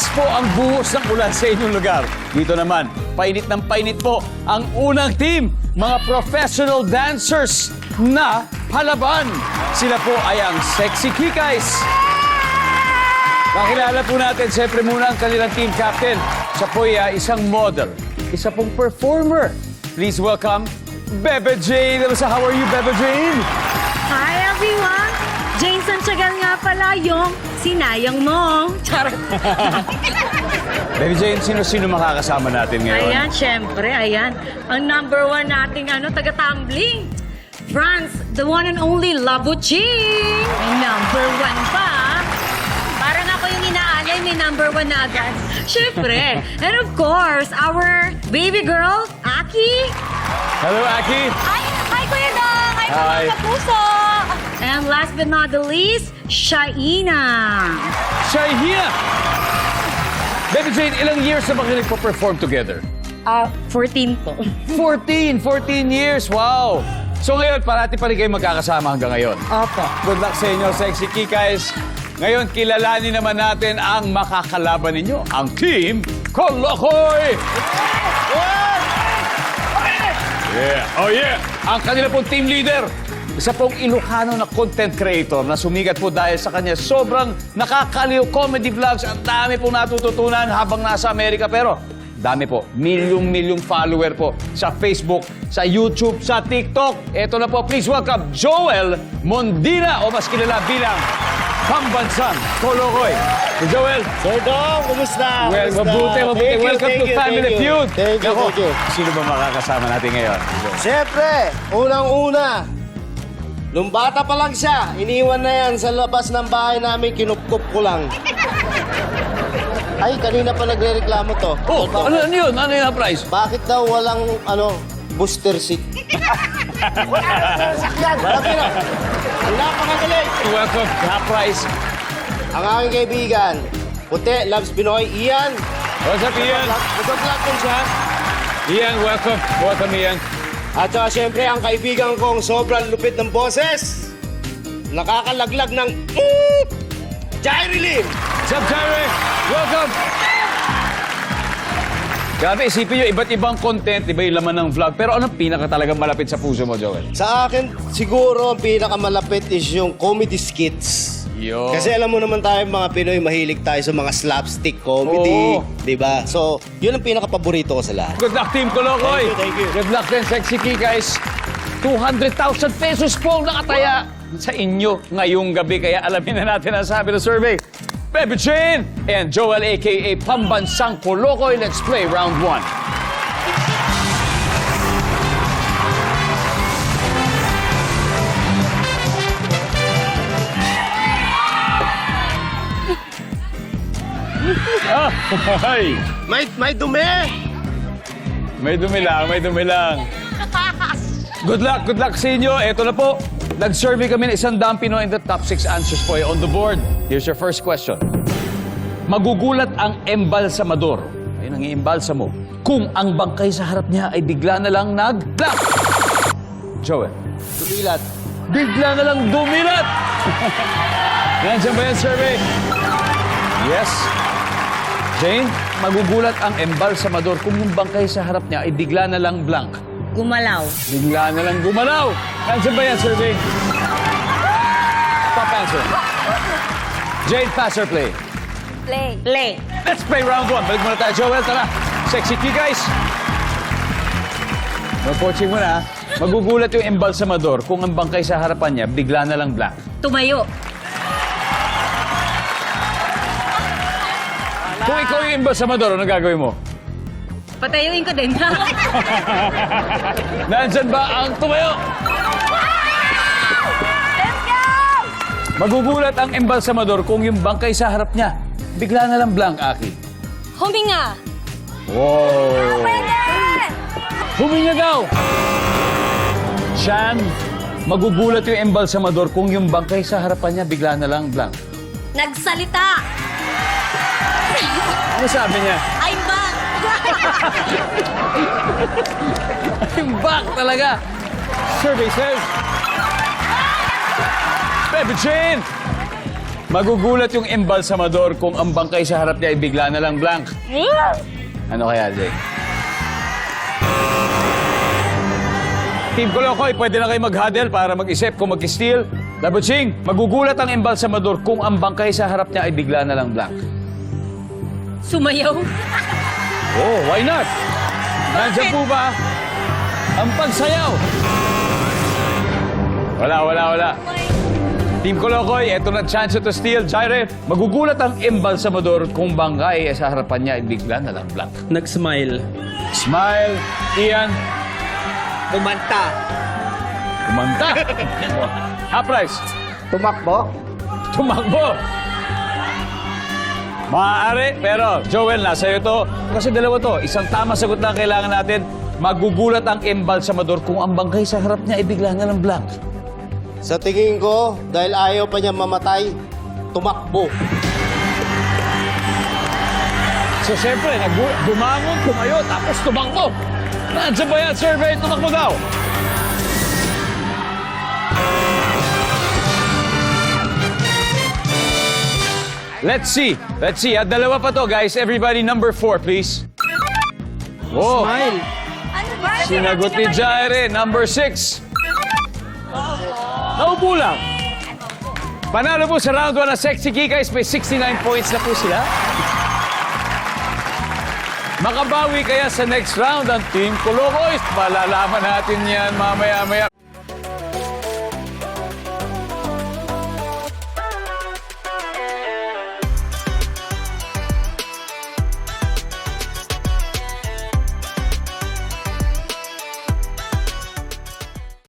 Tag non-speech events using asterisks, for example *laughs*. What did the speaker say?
Malakas po ang buhos ng ulan sa inyong lugar. Dito naman, painit ng painit po ang unang team, mga professional dancers na palaban. Sila po ay ang Sexy Kikays. Kakilala po natin siyempre muna ang kanilang team captain. Siya po ay ah, isang model, isa pong performer. Please welcome Bebe Jane. How are you, Bebe Jane? Hi everyone! Pala yung sinayang mo. Charot. *laughs* Bebe Jane, sino-sino makakasama natin ngayon? Ayan, syempre, ayan. Ang number one nating ano, taga-tumbling. France, the one and only Labuching. May number one pa. Parang ako yung inaalay, may number one na agad. Syempre. and of course, our baby girl, Aki. Hello, Aki. Hi, hi Kuya Dong! Hi, Hi. mga kapuso! And last but not the least, Shaina. Shahina! Baby Jane, ilang years na ba kayo nagpo-perform together? Ah, 14 po. 14! 14 years! Wow! So ngayon, parati pa rin kayo magkakasama hanggang ngayon. Opo. Good luck sa inyo, sexy kikays. Ngayon, kilalanin naman natin ang makakalaban ninyo, ang Team Kolokoy! Yeah. Oh yeah! Ang kanila pong team leader, isa pong Ilocano na content creator na sumigat po dahil sa kanya sobrang nakakaliw comedy vlogs. Ang dami pong natututunan habang nasa Amerika. Pero dami po, milyong-milyong follower po sa Facebook, sa YouTube, sa TikTok. Ito na po, please welcome Joel Mondina o mas kilala bilang Pambansan Kolokoy. Joel, Sir Dong, kumusta? well, Kumusta? mabuti, mabuti. Thank you, Welcome thank to you, Family thank you. Feud. Thank you, Nako, thank you. Sino ba makakasama natin ngayon? Siyempre, unang-una, nung bata pa lang siya, iniwan na yan sa labas ng bahay namin, kinupkup ko lang. Ay, kanina pa nagre-reklamo to. Oh, ano, ano yun? Ano yung prize? Bakit daw walang, ano, booster seat? Sakyan, sabi na. Ang napakagaling. Welcome, top prize. Ang aking kaibigan, puti, loves Pinoy, Ian. What's up, Ian? Nag-vlog din siya. Ian, welcome. Welcome, Ian. At saka siyempre, ang kaibigan kong sobrang lupit ng boses. Nakakalaglag ng mm, Jairi Lim. Up, Jerry? Welcome. Grabe, isipin nyo, iba't ibang content, iba yung laman ng vlog. Pero anong pinaka talagang malapit sa puso mo, Joel? Sa akin, siguro, ang pinakamalapit is yung comedy skits. Yo. Kasi alam mo naman tayo mga Pinoy, mahilig tayo sa mga slapstick comedy. Oo. di ba? So, yun ang pinaka-paborito ko sa lahat. Good luck, Team Kolokoy. Thank you, thank you. Good luck din, Sexy Key, guys. 200,000 pesos po ang nakataya sa inyo ngayong gabi. Kaya alamin na natin ang sabi ng survey. Baby Chin and Joel aka Pambansang Kolokoy. Let's play round one. Ah, ay. May, may dumi! May dumi lang, may dumi lang. *laughs* Good luck, good luck sa inyo. Ito na po. Nag-survey kami ng isang daang Pinoy and the top six answers po ay on the board. Here's your first question. Magugulat ang embalsamador. Ayun ang iimbalsa mo. Kung ang bangkay sa harap niya ay bigla na lang nag-black. Joel. Tumilat. Bigla na lang dumilat. *laughs* Nandiyan ba yan, survey? Yes. Jane, magugulat ang embalsamador kung yung bangkay sa harap niya ay bigla na lang blank. Gumalaw. Bigla na lang gumalaw. Nandiyan ba yan, survey? Top answer. Jane, pass or play? Play. Play. Let's play round one. Balik muna tayo, Joel. Tara. Sexy key, guys. No coaching muna. ha? Magugulat yung embalsamador kung ang bangkay sa harapan niya bigla na lang blank. Tumayo. Kung ikaw yung embalsamador, ano gagawin mo? Patayuin ko din. *laughs* Nandyan ba ang tumayo? Let's go! Magugulat ang embalsamador kung yung bangkay sa harap niya bigla na lang blank, Aki. Huminga. Wow! Pwede! Huminyagaw! Chan, magugulat yung embalsamador kung yung bangkay sa harapan niya bigla na lang blank. Nagsalita. Ano sabi niya? I'm back. I'm back talaga! Survey says... Baby Chin! Magugulat yung embalsamador kung ang bangkay sa harap niya ay bigla na lang blank. Ano kaya, Jake? Team Kolokoy, pwede na kayo mag-huddle para mag-isip kung mag-steal. Labuching, magugulat ang embalsamador kung ang bangkay sa harap niya ay bigla na lang blank. Sumayaw. Oh, why not? Nandiyan po ba ang pagsayaw? Wala, wala, wala. Team Kolokoy, eto na chance to steal. Jaire, magugulat ang embalsamador kung bangkay ay sa harapan niya ay bigla na lang blank. Nag-smile. Smile, Ian, Kumanta. kumanta. *laughs* Half price. Tumakbo. Tumakbo. Maaari, pero Joel, nasa iyo to. Kasi dalawa to. Isang tama sagot lang kailangan natin. Magugulat ang embalsamador kung ang bangkay sa harap niya ay bigla na lang blank. Sa tingin ko, dahil ayaw pa niya mamatay, tumakbo. So, siyempre, nagu- bumangon, tumayo, tapos tumakbo. Nandiyan ba yan, survey? Tumakbo daw. Let's see. Let's see. At dalawa pa to, guys. Everybody, number four, please. Oh, Smile. sinagot ni Jaire. Number six. Naupo lang. Panalo po sa round 1 na Sexy Kikays. May 69 points na po sila. Makabawi kaya sa next round ang Team Kolokoys. Malalaman natin yan mamaya-maya.